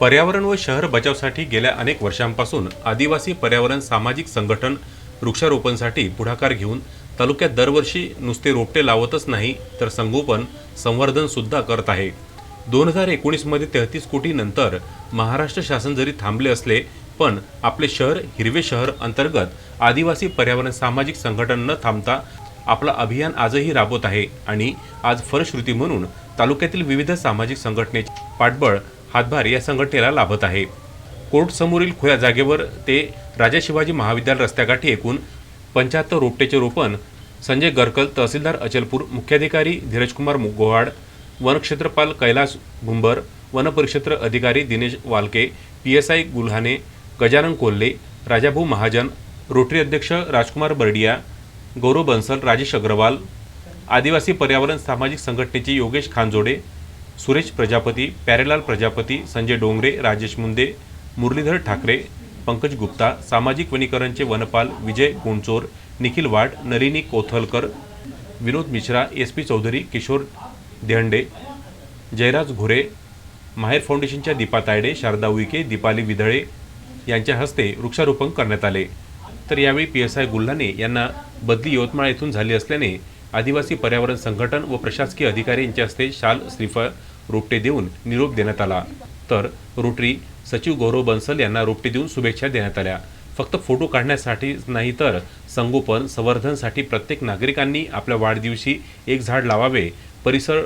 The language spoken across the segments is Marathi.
पर्यावरण व शहर बचावसाठी गेल्या अनेक वर्षांपासून आदिवासी पर्यावरण सामाजिक संघटन वृक्षारोपणसाठी पुढाकार घेऊन तालुक्यात दरवर्षी नुसते रोपटे लावतच नाही तर संगोपन संवर्धनसुद्धा करत आहे. दोन हजार एकोणीसमध्ये तेहतीस कोटीनंतर महाराष्ट्र शासन जरी थांबले असले पण आपले शहर हिरवे शहर अंतर्गत आदिवासी पर्यावरण सामाजिक संघटन न थांबता आपलं अभियान आजही राबवत आहे आणि आज फलश्रुती म्हणून तालुक्यातील विविध सामाजिक संघटनेचे पाठबळ हातभार या संघटनेला लाभत आहे. कोर्ट समोरील खुल्या जागेवर ते राजा शिवाजी महाविद्यालय रस्त्याकाठी एकूण पंच्याहत्तर रोपटेचे रोपण संजय गरकल तहसीलदार अचलपूर मुख्याधिकारी धीरजकुमार गोहाड वनक्षेत्रपाल कैलास भुंबर वनपरिक्षेत्र अधिकारी Dinesh Walke P S I Gulhane Gajanan Kolhe Rajabhau Mahajan Rotary अध्यक्ष राजकुमार बर्डिया गौरव बन्सल राजेश अग्रवाल आदिवासी पर्यावरण सामाजिक संघटनेचे योगेश खानजोडे सुरेश प्रजापती प्यारेलाल प्रजापती संजय डोंगरे राजेश मुंदे मुरलीधर ठाकरे पंकज गुप्ता सामाजिक वनीकरणचे वनपाल विजय गुणचोर निखिल वाड नलिनी कोथलकर विनोद मिश्रा एस पी चौधरी किशोर देहंडे जयराज घोरे माहेर फाउंडेशनच्या दीपा तायडे शारदा उईके दीपाली विधळे यांच्या हस्ते वृक्षारोपण करण्यात आले. तर यावेळी पी एस आय गुल्हाने यांना बदली यवतमाळ येथून झाली असल्याने आदिवासी पर्यावरण संघटन व प्रशासकीय अधिकारी यांच्या हस्ते शाल श्रीफळ रोपटे देऊन निरोप देण्यात आला. तर रोटरी सचिव गौरव बन्सल यांना रोपटे देऊन शुभेच्छा देण्यात आल्या. फक्त फोटो काढण्यासाठीच नाही तर संगोपन संवर्धनसाठी प्रत्येक नागरिकांनी आपल्या वाढदिवशी एक झाड लावावे. परिसर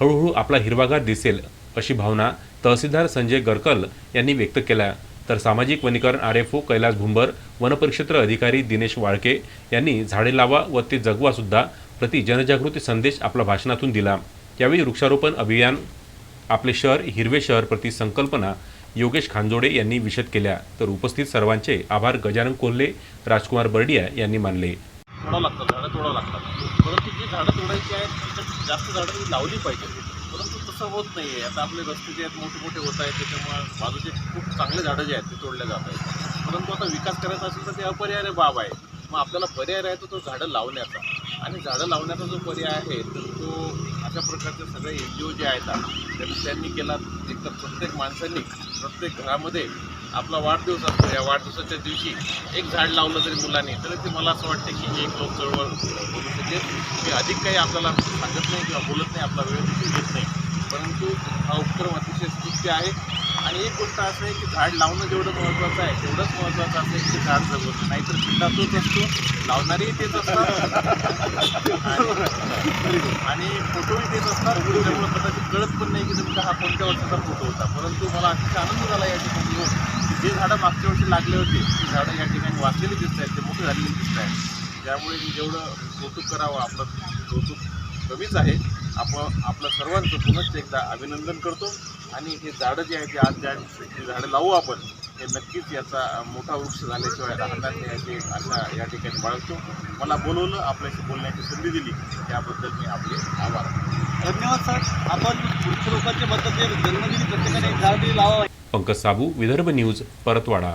हळूहळू आपला हिरवागार दिसेल अशी भावना तहसीलदार संजय गरकल यांनी व्यक्त केल्या. तर सामाजिक वनीकरण R F O Kailas Bhumbar वनपरिक्षेत्र अधिकारी दिनेश वाळके यांनी झाडे लावा व ते जगवा सुद्धा प्रति जनजागृती संदेश आपल्या भाषणातून दिला. यावेळी वृक्षारोपण अभियान आपले शहर हिरवे शहर प्रति संकल्पना योगेश खांजोडे यांनी विशद केल्या. तर उपस्थित सर्वांचे आभार गजानन कोल्हे राजकुमार बर्डिया यांनी मानले. तोडावं लागतात झाडं तोडावं लागतात. परंतु जी झाडं तोडायची आहेत त्याच्यात जास्त झाडं लावली पाहिजे. परंतु तसं होत नाही आहे आता आपले रस्ते जे आहेत मोठे मोठे होत आहेत त्याच्यामुळे बाजूचे खूप चांगले झाडं जे आहेत ते तोडले जात आहेत. परंतु आता विकास करायचा असेल तर ते अपरिहार्य बाब आहे. मग आपल्याला पर्याय आहे तो झाडं लावण्याचा. आणि झाडं लावण्याचा जो पर्याय आहे तर तो अशा प्रकारचे सगळे एन जी ओ जे आहेत तर त्यांनी केला. एकतर प्रत्येक माणसांनी प्रत्येक घरामध्ये आपला वाढदिवस असतो. या वाढदिवसाच्या दिवशी एक झाड लावलं तरी मुलांनी तर ते मला असं वाटतं की एक लोक चळवळ बोलू शकेल. मी अधिक काही आपल्याला सांगत नाही किंवा बोलत नाही आपला वेळ देखील घेत नाही. परंतु हा उपक्रम अतिशय स्तुत्य आहे. आणि एक गोष्ट असं आहे की झाड लावणं जेवढं महत्त्वाचं आहे तेवढंच महत्त्वाचं असं आहे की ते झाड जगवणं. नाहीतर चिंता तोच असतो लावणारीही तेच असतात. आणि- फोटोही तेच असतात. त्याच्यामुळे कदाचित कळत पण नाही की तुमचा हा कोणत्या वर्षाचा फोटो होता. परंतु मला अतिशय आनंद झाला या ठिकाणी येऊन की जे झाडं मागच्या वर्षी लागले होते ती झाडं या ठिकाणी वाचलेली दिसत आहेत. ते मोठे झालेली दिसत आहेत. त्यामुळे मी जेवढं कौतुक करावं आपलं कौतुक कमीच आहे. आपण आपलं सर्वांचं पुनश्च एकदा अभिनंदन करतो. आणि हे झाडं जे आहेत ते आज ज्या जी झाडं लावू आपण हे नक्कीच याचा मोठा वृक्ष झाल्याशिवाय राहणार नाही याची आशा या ठिकाणी बाळगतो. मला बोलवलं आपल्याशी बोलण्याची संधी दिली. त्याबद्दल मी आपले आभार. धन्यवाद सर. आपण वृक्षरोपाच्या पद्धतीने जन्मदिनी प्रत्येकाने एक झाड लावा पंकज साबू विदर्भ न्यूज परतवाडा.